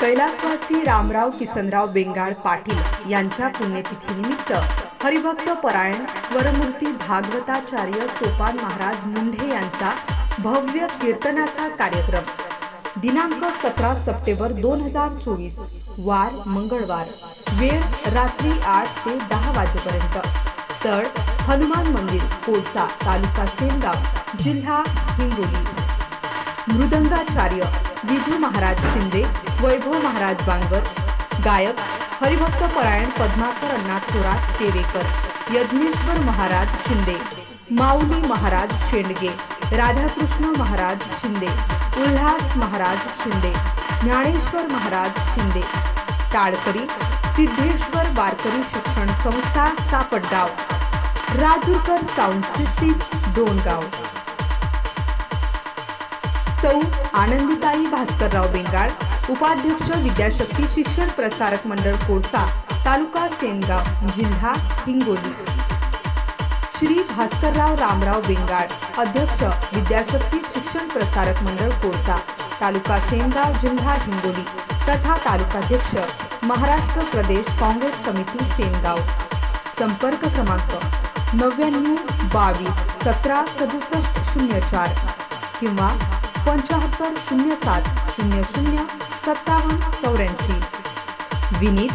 कैलासवासी रामराव किसनराव बेंगाळ पाटील यांच्या पुण्यतिथीनिमित्त हरिभक्त परायण स्वरमूर्ती भागवताचार्य सोपान महाराज मुंढे यांचा भव्य कीर्तनाचा कार्यक्रम. दिनांक सतरा सप्टेंबर दोन हजार चोवीस वार मंगळवार वेळ रात्री आठ ते दहा वाजेपर्यंत. स्थळ हनुमान मंदिर कोळसा तालुका सेनगाव जिल्हा हिंगोली. मृदंगाचार्य विधू महाराज शिंदे वैभव महाराज बांगर गायक हरिभक्त परायण पद्माकर अण्णा थोरात केवेकर यज्ञेश्वर महाराज शिंदे माऊली महाराज शेंडगे राधाकृष्ण महाराज शिंदे उल्हास महाराज शिंदे ज्ञानेश्वर महाराज शिंदे टाळकरी सिद्धेश्वर वारकरी शिक्षण संस्था सापटगाव राजूरकर साऊंड सिस्टीम दोनगाव. सौ आनंदीताई भास्करराव बेंगाळ उपाध्यक्ष विद्याशक्ती शिक्षण प्रसारक मंडळ कोळसा तालुका सेनगाव जिल्हा हिंगोली. श्री भास्करराव रामराव बेंगाळ अध्यक्ष विद्याशक्ती शिक्षण प्रसारक मंडळ कोळसा तालुका सेनगाव जिल्हा हिंगोली तथा तालुकाध्यक्ष महाराष्ट्र प्रदेश काँग्रेस समिती सेनगाव. संपर्क क्रमांक नव्याण्णव बावीस सतरा सदुसष्ट शून्य चार किंवा पंच्याहत्तर शून्य सात शून्य शून्य सत्तावन्न चौऱ्याऐंशी. विनीत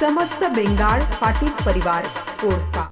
समस्त बेंगाळ पाटील परिवार कोळसा